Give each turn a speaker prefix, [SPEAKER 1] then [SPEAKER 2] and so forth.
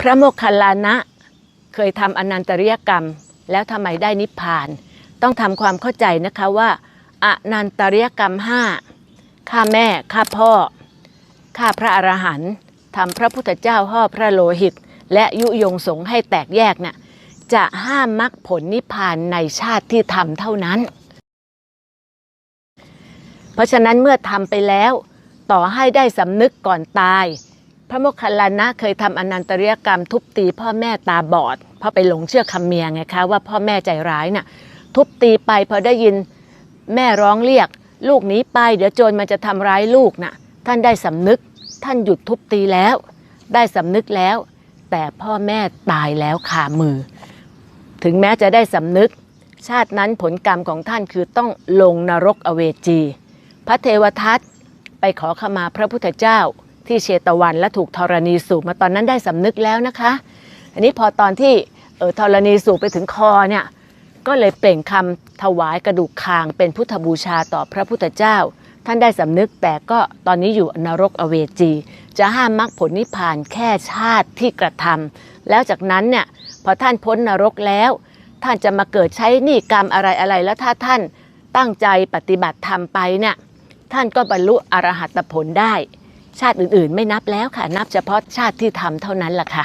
[SPEAKER 1] พระโมคคัลลานะเคยทำอนันตริยกรรม แล้วทำไมได้นิพพาน ต้องทำความเข้าใจนะคะว่าอนันตริยกรรมห้าฆ่าแม่ฆ่าพ่อฆ่าพระอรหันต์ทำพระพุทธเจ้าห่อพระโลหิต และยุยงสงให้แตกแยกน่ะจะห้ามมรรคผลนิพพานในชาติที่ทำเท่านั้น เพราะฉะนั้นเมื่อทำไปแล้ว ต่อให้ได้สำนึกก่อนตาย พระโมคคัลลานะเคยทำอนันตริยกรรม ทุบตีพ่อแม่ตาบอดเพราะไปหลงเชื่อคำเมียไงคะว่าพ่อแม่ใจร้ายน่ะทุบตีไปพอได้ยินแม่ร้องเรียก ลูกหนีไปเดี๋ยวโจรมันจะทำร้ายลูกน่ะท่านได้สำนึกท่านหยุดทุบตีแล้ว ได้สำนึกแล้ว แต่พ่อแม่ตายแล้วคามือ ถึงแม้จะได้สำนึก ชาตินั้นผลกรรมของท่านคือต้องลงนรกอเวจี พระเทวทัตไปขอขมาพระพุทธเจ้า ที่เชตวันและถูกธรณีสูบมาตอนนั้นได้สำนึกแล้วนะคะ อันนี้พอตอนที่เออธรณีสูบไปถึงคอเนี่ยก็เลยเปล่งคำถวายกระดูกคางเป็นพุทธบูชาต่อพระพุทธเจ้า ท่านได้สำนึกแต่ก็ตอนนี้อยู่นรกอเวจี จะห้ามมรรคผลนิพพานแค่ชาติที่กระทำแล้วจากนั้นเนี่ยพอท่านพ้นนรกแล้ว ท่านจะมาเกิดใช้หนี้กรรมอะไรอะไรแล้วถ้าท่านตั้งใจปฏิบัติธรรมไปเนี่ยท่านก็บรรลุอรหัตผลได้ ชาติอื่นๆ ไม่นับแล้วค่ะ นับเฉพาะชาติที่ทำเท่านั้นล่ะค่ะ